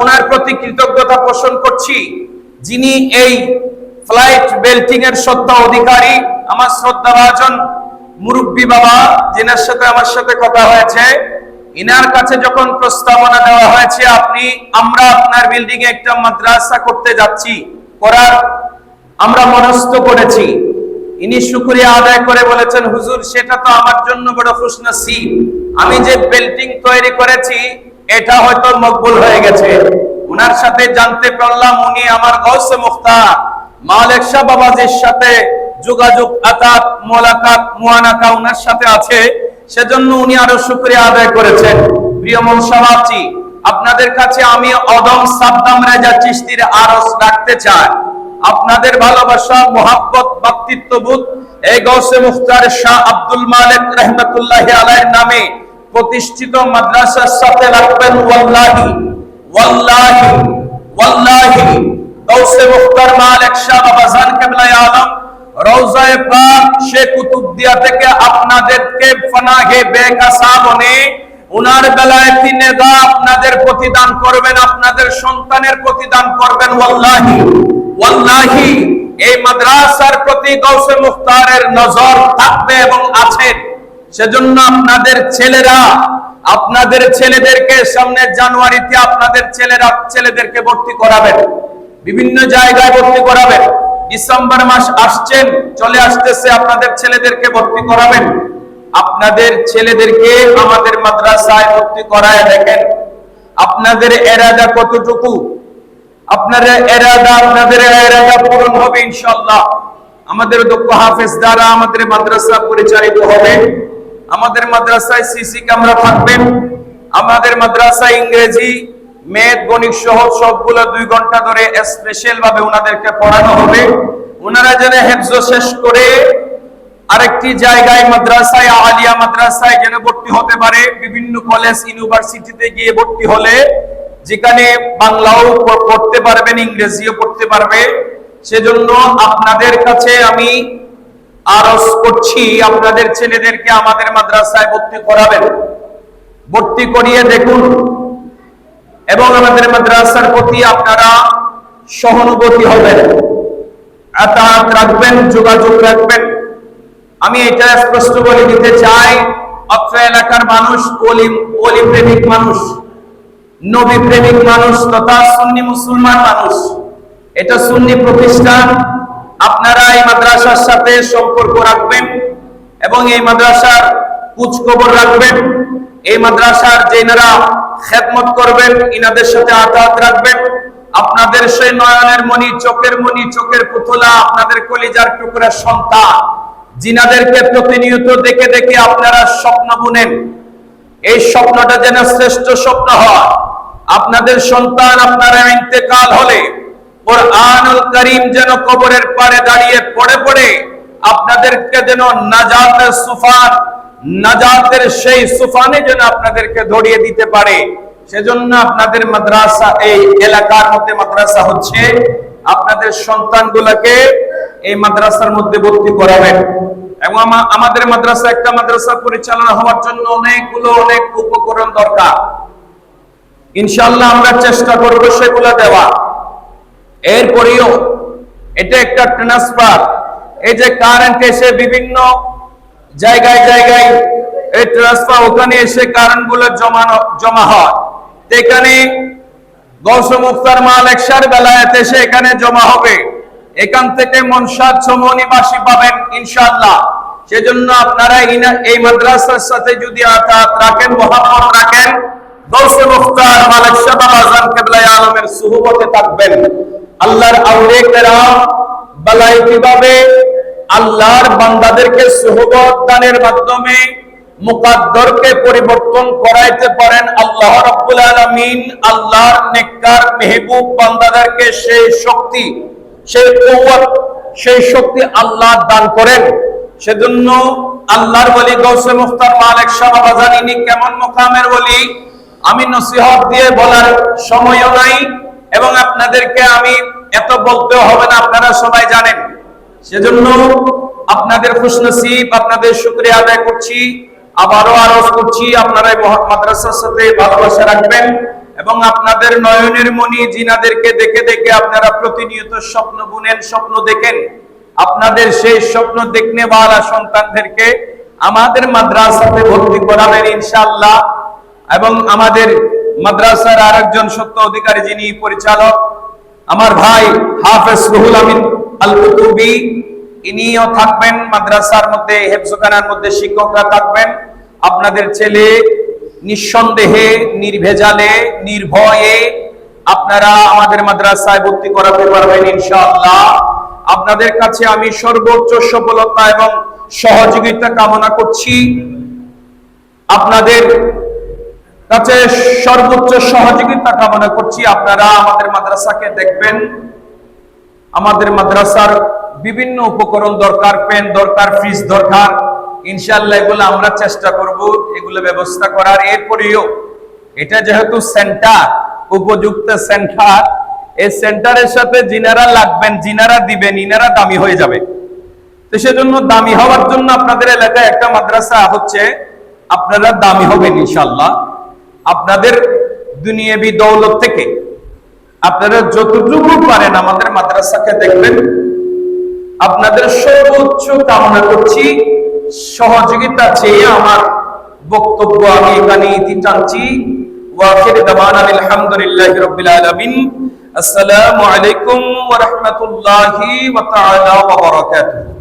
ওনার প্রতি কৃতজ্ঞতা পোষণ করছি, যিনি এই ফ্লাইট বেল্টিং এর সত্তা অধিকারী, আমার শ্রদ্ধা ভাজন মুরব্বী বাবা, যিনার সাথে আমার সাথে কথা হয়েছে। ইনার কাছে যখন প্রস্তাবনা দেওয়া হয়েছে, আপনি, আমরা আপনার বিল্ডিং এ একটা মাদ্রাসা করতে যাচ্ছি, করার আমরা মনস্থ করেছি। ইনি শুক্রিয়া আদায় করে বলেছেন, হুজুর, সেটা তো আমার জন্য বড় খুশনসিব। আমি যে বিল্ডিং তৈরি করেছি এটা হয়তো মকবুল হয়ে গেছে। উনার সাথে জানতে পারলাম উনি আমার গৌসে মুখতার। মালিক শাহ বাবাজির সাথে যোগাযোগ আতাত মোলাকাত মুয়ানাকা উনার সাথে আছে। সেজন্য উনি আরও শুক্রিয়া আদায় করেছেন। প্রিয় মনসাবাবজি আপনাদের কাছে আমি অদম সাদ্দাম রাজা চিস্তির আরস রাখতে চাই। আপনাদের ভালোবাসা, মোহাব্বত, ব্যক্তিত্ববোধ এই গৌসে মুখতার শাহ আব্দুল মালিক রহমতুল্লাহ আলাইয়ের নামে প্রতিষ্ঠিত মাদ্রাসার সাথে রাখবেন ওয়াল্লাহি ওয়াল্লাহি ওয়াল্লাহি। গৌসে মুখতার মালিক শাহ বাবাজান কেবলাই আলম, রওজায়ে পাক শেখ কুতুবদিয়া থেকে আপনাদেরকে ফনাহে বেকাসা বনে উনার বেলায় তিনি দা আপনাদের প্রতিদান করবেন, আপনাদের সন্তানের প্রতিদান করবেন ওয়াল্লাহি ওয়াল্লাহি। এই মাদ্রাসার প্রতি গৌসে মুখতারের নজর থাকবে এবং আছেন সেজন্য আপনাদের ছেলেরা, আপনাদের ছেলেদেরকে সামনে জানুয়ারিতে আপনাদের ছেলেরা, ছেলেদেরকে ভর্তি করাবেন। বিভিন্ন জায়গায় ভর্তি করাবেন। ডিসেম্বর মাস আসছেন, চলে আসতেছে, আপনাদের ছেলেদেরকে ভর্তি করাবেন। আপনাদের ছেলেদেরকে আমাদের মাদ্রাসায় ভর্তি করায় দেখেন। আপনাদের এরাদা কতটুকু? আপনাদের এরাদা আপনাদের এরাদা পূরণ হবে ইনশাআল্লাহ। আমাদের দক্ষ হাফেজ দ্বারা আমাদের মাদ্রাসা পরিচালিত হবে। আমাদের মাদ্রাসায় সিসি ক্যামেরা থাকবে। আমাদের মাদ্রাসায় ইংরেজি মেথ গণিত সহ সবগুলো দুই ঘণ্টা ধরে স্পেশাল ভাবে ওনাদেরকে পড়ানো হবে। ওনারা যেন হেফজ শেষ করে আরেকটি জায়গায়, মাদ্রাসায়, আলিয়া মাদ্রাসায় যেন ভর্তি হতে পারে। বিভিন্ন কলেজ ইউনিভার্সিটিতে গিয়ে ভর্তি হলে যেখানে বাংলাও পড়তে পারবেন, ইংরেজিও পড়তে পারবে। সেজন্য আপনাদের কাছে আমি আরজ করছি, আপনাদের ছেলেদেরকে আমাদের মাদ্রাসায় ভর্তি করাবেন। ভর্তি করিয়ে দেখুন। এবং আমাদের মাদ্রাসার প্রতি আপনারা সহানুভূতি হবেন। আতাত রাখবেন, যোগাযোগ রাখবেন। আমি এটা স্পষ্ট বলে দিতে চাই, অত্র এলাকার মানুষ অলি অলি প্রেমিক মানুষ নবী প্রেমিক মানুষ তথা সুন্নি মুসলমান মানুষ। এটা সুন্নি প্রতিষ্ঠান। আপনারা এই মাদ্রাসার সাথে সম্পর্ক রাখবেন এবং এই মাদ্রাসার কুচ খবর রাখবেন। এই মাদ্রাসার যেনারা খেদমত করবেন, ইনাদের সাথে আতাত রাখবেন। আপনাদের সেই নয়নের মণি, চোখের মণি, চোখের পুতলা, আপনাদের কলিজার টুকরা সন্তান, জিনাদেরকে প্রতিনিয়ত দেখে দেখে আপনারা স্বপ্ন বুনেন। এই স্বপ্নটা যেন শ্রেষ্ঠ স্বপ্ন হয়। আপনাদের সন্তান আপনারা ইন্তেকাল হলে কোরআনুল করিম যেন কবরের পারে দাঁড়িয়ে পড়ে পড়ে আপনাদেরকে যেন নাজাতের সুফান, নাজাতের সেই সুফানে যেন আপনাদেরকে ধরিয়ে দিতে পারে। সেজন্য আপনাদের মাদ্রাসা, এই এলাকার মধ্যে মাদ্রাসা হচ্ছে, আপনাদের সন্তানগুলোকে এই মাদ্রাসার মধ্যে ভর্তি করাবেন। এবং আমাদের মাদ্রাসা একটা মাদ্রাসা পরিচালনা হওয়ার জন্য অনেকগুলো, অনেক উপকরণ দরকার। ইনশাল্লাহ আমরা চেষ্টা করব সেগুলো দেওয়া এরপরেও এটা একটা ট্রান্সফার এই যে কারেন্ট এসে বিভিন্ন জায়গায় জায়গায় এই ট্রান্সফার ওখানে এসে কারেন্টগুলো জমা হয়। এখানে গৌস মুক্তার মাল একসার বেলায় এসে এখানে জমা হবে। এখান থেকে মনসাদ সমনিবাসী পাবেন ইনশাআল্লাহ। সেজন্য আপনারা এই মাদ্রাসার সাথে যদি আতাত রাখেন মহাপত রাখেন, গৌসে মুখতার মালিক আজম কেবলাই আলমের সুহবতে থাকবেন। আল্লাহর কেরাম, বালাই কীভাবে আল্লাহর বান্দাদেরকে সুহবত দানের মাধ্যমে মুকাদ্দরকে পরিবর্তন করাইতে পারেন আল্লাহ রাব্বুল আলামিন, আল্লাহর নেককার মেহবুব বান্দাদেরকে সেই শক্তি, সেই কুওয়াত, সেই শক্তি আল্লাহ দান করেন। সেজন্য আল্লাহর ওলি গৌসে মুখতার মালিক শাহ কেমন মোকামের ওলি? আমি নসিহত দিয়ে বলার সময়ও নাই এবং আপনাদেরকে আমি এত বলতেও হবে না, আপনারা সবাই জানেন। সেজন্য আপনাদের খুশনসিব, আপনাদের শুক্রিয়া আদায় করছি, আবারও আরজ করছি আপনারা মহৎ মাদ্রাসার সাথে ভালোবাসা রাখবেন এবং আপনাদের নয়নের মণি জিনাদেরকে দেখে দেখে আপনারা প্রতিনিয়ত স্বপ্ন বুনেন, স্বপ্ন দেখেন। আপনাদের সেই স্বপ্ন দেখনে বালা সন্তানদেরকে আমাদের মাদ্রাসাতে ভর্তি করাবেন, ইনশাআল্লাহ। এবং আমাদের মাদ্রাসার আরেকজন সত্য অধিকারী যিনি পরিচালক, আমার ভাই হাফেজ রুহুল আমিন আল কুতুবি ইনিও থাকবেন মাদ্রাসার মধ্যে, হেফজখানার মধ্যে শিক্ষকরা থাকবেন। আপনাদের ছেলে নিঃসন্দেহে, নির্ভেজালে, নির্ভয়ে আপনারা আমাদের মাদ্রাসায় ভর্তি করাতে পারবেন ইনশাআল্লাহ। আপনাদের কাছে আমি সর্বোচ্চ সফলতা এবং সহযোগিতা কামনা করছি। আপনাদের কাছে সর্বোচ্চ সহযোগিতা কামনা করছি। আপনারা আমাদের মাদ্রাসাকে দেখবেন। আমাদের মাদ্রাসার বিভিন্ন উপকরণ দরকার, পেন দরকার, ফ্রিজ দরকার। ইনশাআল্লাহ এগুলো আমরা চেষ্টা করব, এগুলো ব্যবস্থা করার। এরপরেও এটা যেহেতু সেন্টার, উপযুক্ত সেন্টার, এই সেন্টারের সাথে জিনারা লাগবেন জিনারা দিবেন, ইনারা দামি হয়ে যাবে। তো সেজন্য দামি হওয়ার জন্য আপনাদের এলাকায় একটা মাদ্রাসা হচ্ছে, আপনারা দামি হবেন ইনশাল্লাহ আপনাদের দুনিয়াবি দৌলত থেকে আপনারা যতটুকু পারেন আমাদের মাদ্রাসাকে দেখবেন। আপনাদের সর্বোচ্চ কামনা করছি, সহযোগিতা চেয়ে আমার বক্তব্য আমি এখানে ইতি টানছি ওয়াখির দাওয়ানা আলহামদুলিল্লাহি রাব্বিল আলামিন। আসসালামু আলাইকুম ওয়া রাহমাতুল্লাহি ওয়া তাআলা ওয়া বারাকাতুহু।